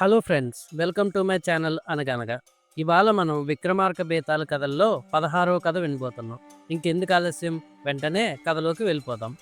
Hello friends welcome to my channel అనగనగా. ఇవాళ మనం విక్రమార్క బేతాల కథల్లో పదహారవ కథ వినబోతున్నాం. ఇంకెందుకు ఆలస్యం? వెంటనే కథలోకి వెళ్ళిపోదాం.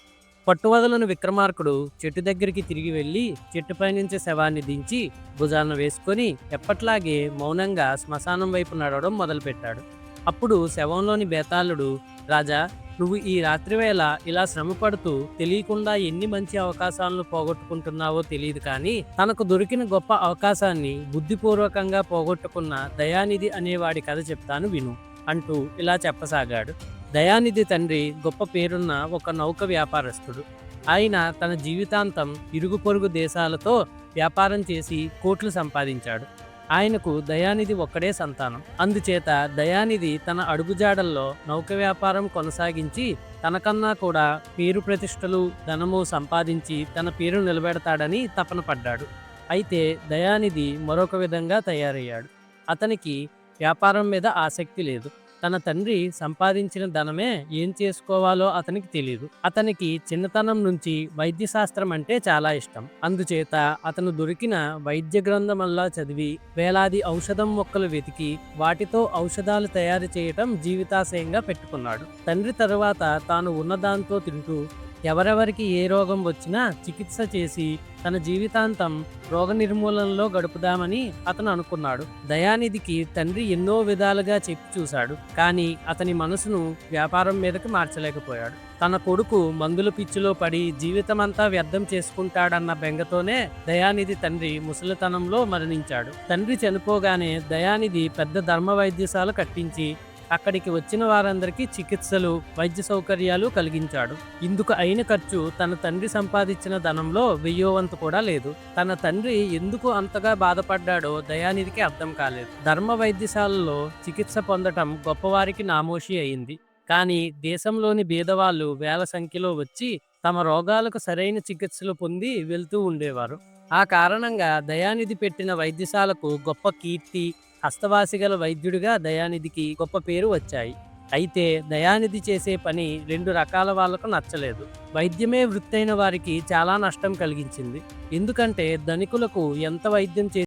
పట్టువదలను విక్రమార్కుడు చెట్టు దగ్గరికి తిరిగి వెళ్ళి చెట్టుపై నుంచి శవాన్ని దించి భుజాన వేసుకొని ఎప్పట్లాగే మౌనంగా శ్మశానం వైపు నడవడం మొదలుపెట్టాడు. అప్పుడు శవంలోని బేతాళుడు రాజా నువ్వు ఈ రాత్రివేళ ఇలా శ్రమ పడుతూ తెలియకుండా ఎన్ని మంచి అవకాశాలను పోగొట్టుకుంటున్నావో తెలియదు కానీ తనకు దొరికిన గొప్ప అవకాశాన్ని బుద్ధిపూర్వకంగా పోగొట్టుకున్న దయానిధి అనేవాడి కథ చెప్తాను విను అంటూ ఇలా చెప్పసాగాడు. దయానిధి తండ్రి గొప్ప పేరున్న ఒక నౌక వ్యాపారస్తుడు. ఆయన తన జీవితాంతం ఇరుగు పొరుగు దేశాలతో వ్యాపారం చేసి కోట్లు సంపాదించాడు. ఆయనకు దయానిధి ఒక్కడే సంతానం. అందుచేత దయానిధి తన అడుగుజాడల్లో నౌక వ్యాపారం కొనసాగించి తనకన్నా కూడా పేరు ప్రతిష్టలు ధనము సంపాదించి తన పేరు నిలబెడతాడని తపన పడ్డాడు. అయితే దయానిధి మరొక విధంగా తయారయ్యాడు. అతనికి వ్యాపారం మీద ఆసక్తి లేదు. తన తండ్రి సంపాదించిన ధనమే ఏం చేసుకోవాలో అతనికి తెలియదు అతనికి చిన్నతనం నుంచి వైద్య శాస్త్రం అంటే చాలా ఇష్టం. అందుచేత అతను దొరికిన వైద్య గ్రంథమల్లా చదివి వేలాది ఔషధం మొక్కలు వెతికి వాటితో ఔషధాలు తయారు చేయటం జీవితాశయంగా పెట్టుకున్నాడు. తండ్రి తరువాత తాను ఉన్నదాంతో తింటూ ఎవరెవరికి ఏ రోగం వచ్చినా చికిత్స చేసి తన జీవితాంతం రోగ నిర్మూలనలో గడుపుదామని అతను అనుకున్నాడు. దయానిధికి తండ్రి ఎన్నో విధాలుగా చెప్పి చూశాడు. కానీ అతని మనసును వ్యాపారం మీదకి మార్చలేకపోయాడు. తన కొడుకు మందుల పిచ్చిలో పడి జీవితమంతా వ్యర్థం చేసుకుంటాడన్న బెంగతోనే దయానిధి తండ్రి ముసలితనంలో మరణించాడు. తండ్రి చనిపోగానే దయానిధి పెద్ద ధర్మ వైద్యశాల కట్టించి అక్కడికి వచ్చిన వారందరికీ చికిత్సలు వైద్య సౌకర్యాలు కలిగించాడు. ఇందుకు అయిన ఖర్చు తన తండ్రి సంపాదించిన ధనంలో వెయ్యోవంత కూడా లేదు. తన తండ్రి ఎందుకు అంతగా బాధపడ్డాడో దయానిధికి అర్థం కాలేదు. ధర్మ వైద్యశాలలో చికిత్స పొందటం గొప్పవారికి నామోషి అయింది. కానీ దేశంలోని బీదవాళ్ళు వేల సంఖ్యలో వచ్చి తమ రోగాలకు సరైన చికిత్సలు పొంది వెళ్తూ ఉండేవారు. ఆ కారణంగా దయానిధి పెట్టిన వైద్యశాలకు గొప్ప కీర్తి హస్తవాసి గల వైద్యుడిగా దయానిధికి గొప్ప పేరు వచ్చాయి. అయితే దయానిధి చేసే పని రెండు రకాల వాళ్ళకు నచ్చలేదు. వైద్యమే వృత్తైన వారికి చాలా నష్టం కలిగించింది. ఎందుకంటే ధనికులకు ఎంత వైద్యం చే